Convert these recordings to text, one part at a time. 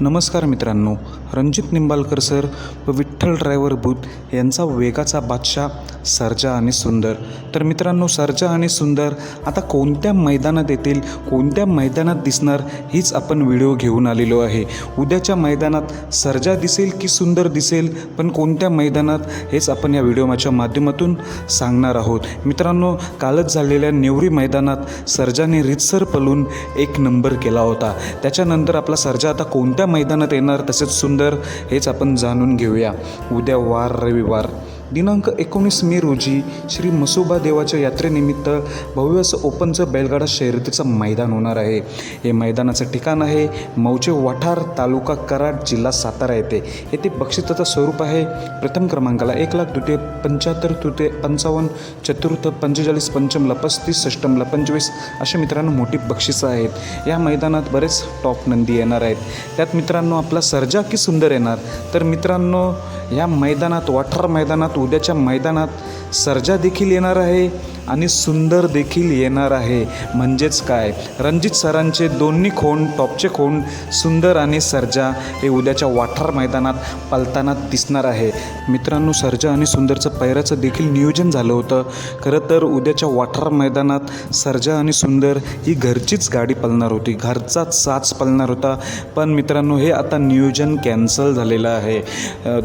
नमस्कार मित्रांनो रणजित निंबाळकर सर व विठ्ठल ड्रायव्हर बूथ यांचा वेगाचा बादशाह सर्जा आणि सुंदर. तर मित्रांनो सर्जा आणि सुंदर आता कोणत्या मैदानात येतील कोणत्या मैदानात दिसणार हीच आपण व्हिडिओ घेऊन आलेलो आहे. उद्याच्या मैदानात सर्जा दिसेल की सुंदर दिसेल पण कोणत्या मैदानात हेच आपण या व्हिडिओच्या माध्यमातून सांगणार आहोत. मित्रांनो कालच झालेल्या नेवरी मैदानात सर्जाने रितसर पलून एक नंबर केला होता. त्याच्यानंतर आपला सर्जा आता कोणत्या मैदानात येणार तसेच सुंदर हेच आपण जाणून घेऊया. उद्या वार रविवार. दिनांक एकोणीस मे रोजी श्री मसोबा देवाच्या यात्रेनिमित्त भव्य असं ओपनचं बैलगाडा शर्यतीचं मैदान होणार आहे. हे मैदानाचं ठिकाण आहे. मौचे वाठार तालुका कराड जिल्हा सातारा येथे. येथे बक्षिताचं स्वरूप आहे. प्रथम क्रमांकाला एक लाख द्वितीय पंच्याहत्तर तृतीय पंचावन्न चतुर्थ पंचेचाळीस पंचमला पस्तीस षष्टमला पंचवीस अशा मित्रांनो मोठी बक्षिसं आहेत. या मैदानात बरेच टॉप नंदी येणार आहेत. त्यात मित्रांनो आपला सर्जा की सुंदर येणार. तर मित्रांनो या मैदानात वाठार मैदानात उद्याच्या मैदानात सर्जा देखील येणार आहे. आणि सुंदर देखील येणार आहे. म्हणजेच काय? रणजित सरांचे दोन्ही खोंड टॉपचे खोंड सुंदर आणि सर्जा हे उद्याच्या वाठार मैदानात पलताना दिसणार आहे. मित्रांनो सर्जा आणि सुंदरचं पैराचं देखील नियोजन झालं होतं. खरं तर उद्याच्या वाठार मैदानात सर्जा आणि सुंदर ही घरचीच गाडी पलणार होती. घरचाच साच पलणार होता. पण मित्रांनो हे आता नियोजन कॅन्सल झालेलं आहे.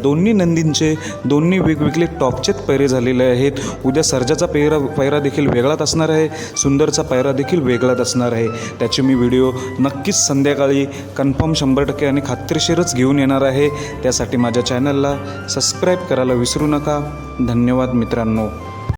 दोन्ही नंदींचे दोन्ही वेगवेगळे टॉपचेच पैरे झालेले आहेत. उद्या सर्जाचा पैरा पैरा देखील वेगळाच असणार आहे. सुंदरचा पायरा देखील वेगळाच असणार आहे. त्याचे मी व्हिडिओ नक्कीच संध्याकाळी कन्फर्म शंभर टक्के आणि खात्रीशीरच घेऊन येणार आहे. त्यासाठी माझ्या चॅनलला सबस्क्राईब करायला विसरू नका. धन्यवाद मित्रांनो.